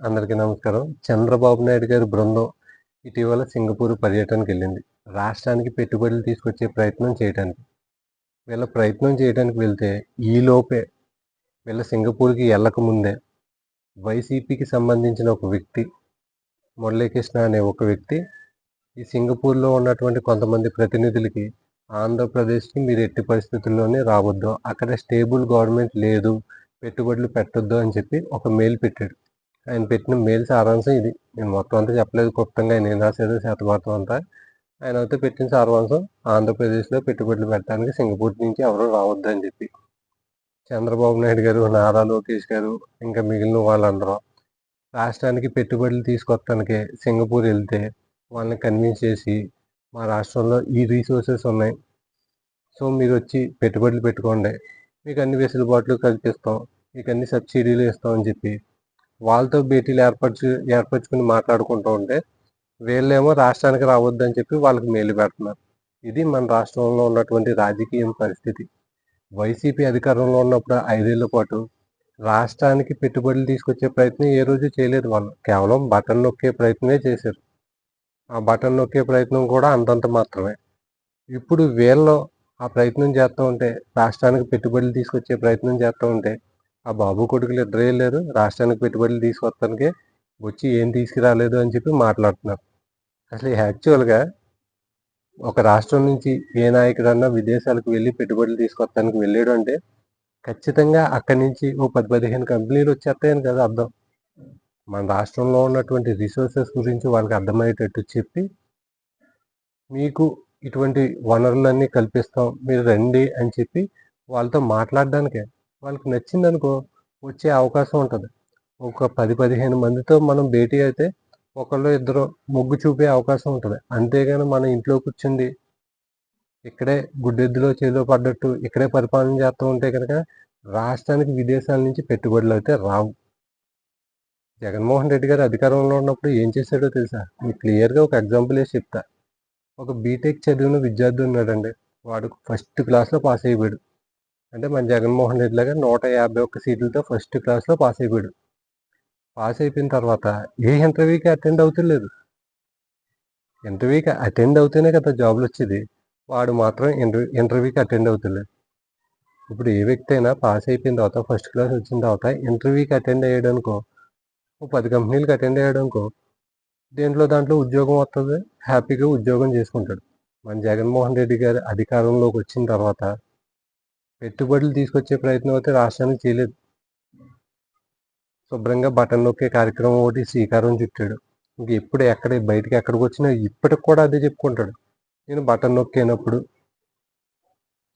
అందరికీ నమస్కారం. చంద్రబాబు నాయుడు గారి బృందం ఇటీవల సింగపూర్ పర్యటనకి వెళ్ళింది. రాష్ట్రానికి పెట్టుబడులు తీసుకొచ్చే ప్రయత్నం చేయడానికి వీళ్ళ ప్రయత్నం చేయడానికి వెళ్తే ఈలోపే వీళ్ళ సింగపూర్కి వెళ్ళకముందే వైసీపీకి సంబంధించిన ఒక వ్యక్తి మురళీకృష్ణ అనే ఒక వ్యక్తి ఈ సింగపూర్లో ఉన్నటువంటి కొంతమంది ప్రతినిధులకి ఆంధ్రప్రదేశ్కి మీరు ఎట్టి పరిస్థితుల్లోనే రావద్దు. అక్కడ స్టేబుల్ గవర్నమెంట్ లేదు. పెట్టుబడులు పెట్టొద్దు అని చెప్పి ఒక మెయిల్ పెట్టాడు. ఆయన పెట్టిన మెయిల్ సారాంశం ఇది. నేను మొత్తం అంతా చెప్పలేదు. క్లుప్తంగా ఆయన ఏం రాసేదో అంతా. ఆయన అయితే పెట్టిన సారాంశం ఆంధ్రప్రదేశ్లో పెట్టుబడులు పెట్టడానికి సింగపూర్ నుంచి ఎవరు రావద్దు అని చెప్పి. చంద్రబాబు నాయుడు గారు నారా లోకేష్ గారు ఇంకా మిగిలిన వాళ్ళందరూ. రాష్ట్రానికి పెట్టుబడులు తీసుకొస్తానికి సింగపూర్ వెళ్తే వాళ్ళని కన్విన్స్ చేసి మా రాష్ట్రంలో ఈ రీసోర్సెస్ ఉన్నాయి. సో మీరు వచ్చి పెట్టుబడులు పెట్టుకోండి. మీకు అన్ని వెసులుబాట్లు కల్పిస్తాం. మీకు అన్ని సబ్సిడీలు ఇస్తామని చెప్పి వాళ్ళతో భేటీలు ఏర్పరచు ఏర్పరచుకుని మాట్లాడుకుంటూ ఉంటే వీళ్ళేమో రాష్ట్రానికి రావద్దని చెప్పి వాళ్ళకి మేలు పెడుతున్నారు. ఇది మన రాష్ట్రంలో ఉన్నటువంటి రాజకీయం పరిస్థితి. వైసీపీ అధికారంలో ఉన్నప్పుడు ఐదేళ్ళ పాటు రాష్ట్రానికి పెట్టుబడులు తీసుకొచ్చే ప్రయత్నం ఏ రోజు చేయలేదు వాళ్ళు. కేవలం బటన్ నొక్కే ప్రయత్నమే చేశారు. ఆ బటన్ నొక్కే ప్రయత్నం కూడా అంతంత మాత్రమే. ఇప్పుడు వీళ్ళు ఆ ప్రయత్నం చేస్తూ ఉంటే రాష్ట్రానికి పెట్టుబడులు తీసుకొచ్చే ప్రయత్నం చేస్తూ ఉంటే ఆ బాబు కొడుకులు ఇద్దరు వెళ్ళారు. రాష్ట్రానికి పెట్టుబడులు తీసుకొస్తానికి వచ్చి ఏం తీసుకురాలేదు అని చెప్పి మాట్లాడుతున్నారు. అసలు యాక్చువల్గా ఒక రాష్ట్రం నుంచి ఏ నాయకుడన్నా విదేశాలకు వెళ్ళి పెట్టుబడులు తీసుకొస్తానికి వెళ్ళాడు అంటే ఖచ్చితంగా అక్కడి నుంచి ఓ పది పదిహేను కంపెనీలు వచ్చేస్తాయని కదా అర్థం. మన రాష్ట్రంలో ఉన్నటువంటి రిసోర్సెస్ గురించి వాళ్ళకి అర్థమయ్యేటట్టు చెప్పి మీకు ఇటువంటి వనరులన్నీ కల్పిస్తాం మీరు రండి అని చెప్పి వాళ్ళతో మాట్లాడడానికే. వాళ్ళకి నచ్చింది అనుకో వచ్చే అవకాశం ఉంటుంది. ఒక పది పదిహేను మందితో మనం భేటీ అయితే ఒకళ్ళు ఇద్దరు మొగ్గు చూపే అవకాశం ఉంటుంది. అంతేగాని మన ఇంట్లో కూర్చుండి ఇక్కడే గుడ్డెద్దులో చేలో పడ్డట్టు ఇక్కడే పరిపాలన చేస్తూ ఉంటే కనుక రాష్ట్రానికి విదేశాల నుంచి పెట్టుబడులు అయితే రావు. జగన్మోహన్ రెడ్డి గారు అధికారంలో ఉన్నప్పుడు ఏం చేశాడో తెలుసా? మీకు క్లియర్గా ఒక ఎగ్జాంపుల్ వేసి చెప్తా. ఒక బీటెక్ చదివిన విద్యార్థి ఉన్నాడండి. వాడు ఫస్ట్ క్లాస్లో పాస్ అయిపోయాడు. అంటే మన జగన్మోహన్ రెడ్డి లాగా నూట యాభై ఒక్క సీట్లతో ఫస్ట్ క్లాస్లో పాస్ అయిపోయాడు. పాస్ అయిపోయిన తర్వాత ఏ ఇంటర్వ్యూకి అటెండ్ అవుతలేదు. ఇంటర్వ్యూకి అటెండ్ అవుతేనే కదా జాబ్లు వచ్చేది. వాడు మాత్రం ఇంటర్వ్యూ ఇంటర్వ్యూకి అటెండ్ అవుతలేదు. ఇప్పుడు ఏ వ్యక్తి అయినా పాస్ అయిపోయిన తర్వాత ఫస్ట్ క్లాస్ వచ్చిన తర్వాత ఇంటర్వ్యూకి అటెండ్ అయ్యాడనుకో పది కంపెనీలకు అటెండ్ అయ్యాడనుకో దేంట్లో దాంట్లో ఉద్యోగం వస్తుంది హ్యాపీగా ఉద్యోగం చేసుకుంటాడు. మన జగన్మోహన్ రెడ్డి గారు అధికారంలోకి వచ్చిన తర్వాత పెట్టుబడులు తీసుకొచ్చే ప్రయత్నం అయితే రాష్ట్రానికి చేయలేదు. శుభ్రంగా బటన్ నొక్కే కార్యక్రమం ఒకటి శ్రీకారం చుట్టాడు. ఇంక ఎప్పుడు ఎక్కడ బయటికి ఎక్కడికి వచ్చినా ఇప్పటికి కూడా అదే చెప్పుకుంటాడు. నేను బటన్ నొక్కేనప్పుడు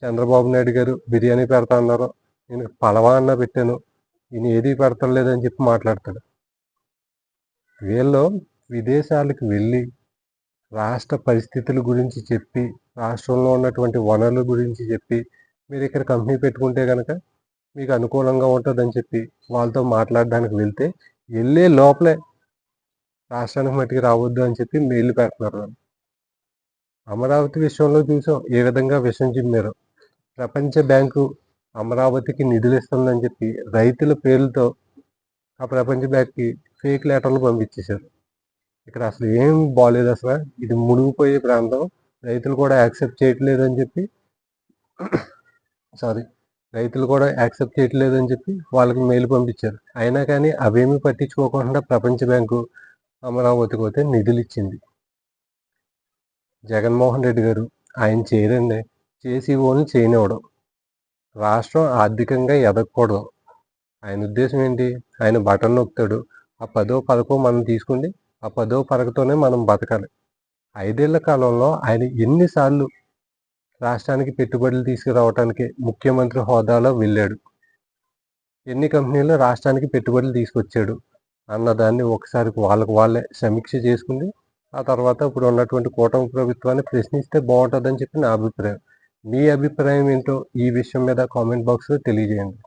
చంద్రబాబు నాయుడు గారు బిర్యానీ పెడతా అన్నారు. నేను పలవా అన్న పెట్టాను. ఈయన ఏది పెడతలేదని చెప్పి మాట్లాడతాడు. వీళ్ళు విదేశాలకు వెళ్ళి రాష్ట్ర పరిస్థితుల గురించి చెప్పి రాష్ట్రంలో ఉన్నటువంటి వనరుల గురించి చెప్పి మీరు ఇక్కడ కంపెనీ పెట్టుకుంటే కనుక మీకు అనుకూలంగా ఉంటుందని చెప్పి వాళ్ళతో మాట్లాడడానికి వెళ్తే వెళ్ళే లోపలే రాష్ట్రానికి మట్టికి రావద్దు అని చెప్పి మెయిల్ పెడుతున్నారు వాళ్ళు. అమరావతి విషయంలో చూసాం ఏ విధంగా విషయం చిమ్మారు ప్రపంచ బ్యాంకు అమరావతికి నిధులు ఇస్తుందని చెప్పి రైతుల పేర్లతో ఆ ప్రపంచ బ్యాంక్కి ఫేక్ లెటర్లు పంపించేశారు. ఇక్కడ అసలు ఏం బాగాలేదు అసలు ఇది మునిగిపోయే ప్రాంతం రైతులు కూడా యాక్సెప్ట్ చేయట్లేదు అని చెప్పి సారీ రైతులు కూడా యాక్సెప్ట్ చేయట్లేదు అని చెప్పి వాళ్ళకి మెయిల్ పంపించారు. అయినా కానీ అవేమీ పట్టించుకోకుండా ప్రపంచ బ్యాంకు అమరావతికి పోతే నిధులు ఇచ్చింది. జగన్మోహన్ రెడ్డి గారు ఆయన చేయరండి చేసి ఓన్లు చేయనివ్వడం. రాష్ట్రం ఆర్థికంగా ఎదగకూడదు. ఆయన ఉద్దేశం ఏంటి? ఆయన బటన్ నొక్కుతాడు. ఆ పదో పదకో మనం తీసుకుండి ఆ పదో పదకతోనే మనం బతకాలి. ఐదేళ్ళ కాలంలో ఆయన ఎన్నిసార్లు రాష్ట్రానికి పెట్టుబడులు తీసుకురావడానికి ముఖ్యమంత్రి హోదాలో వెళ్ళాడు. ఎన్ని కంపెనీలు రాష్ట్రానికి పెట్టుబడులు తీసుకొచ్చాడు అన్నదాన్ని ఒకసారి వాళ్ళకు వాళ్ళే సమీక్ష చేసుకుంది. ఆ తర్వాత ఇప్పుడు ఉన్నటువంటి కూటమి ప్రభుత్వాన్ని ప్రశ్నిస్తే బాగుంటుందని చెప్పి నా అభిప్రాయం. మీ అభిప్రాయం ఏంటో ఈ విషయం మీద కామెంట్ బాక్స్లో తెలియజేయండి.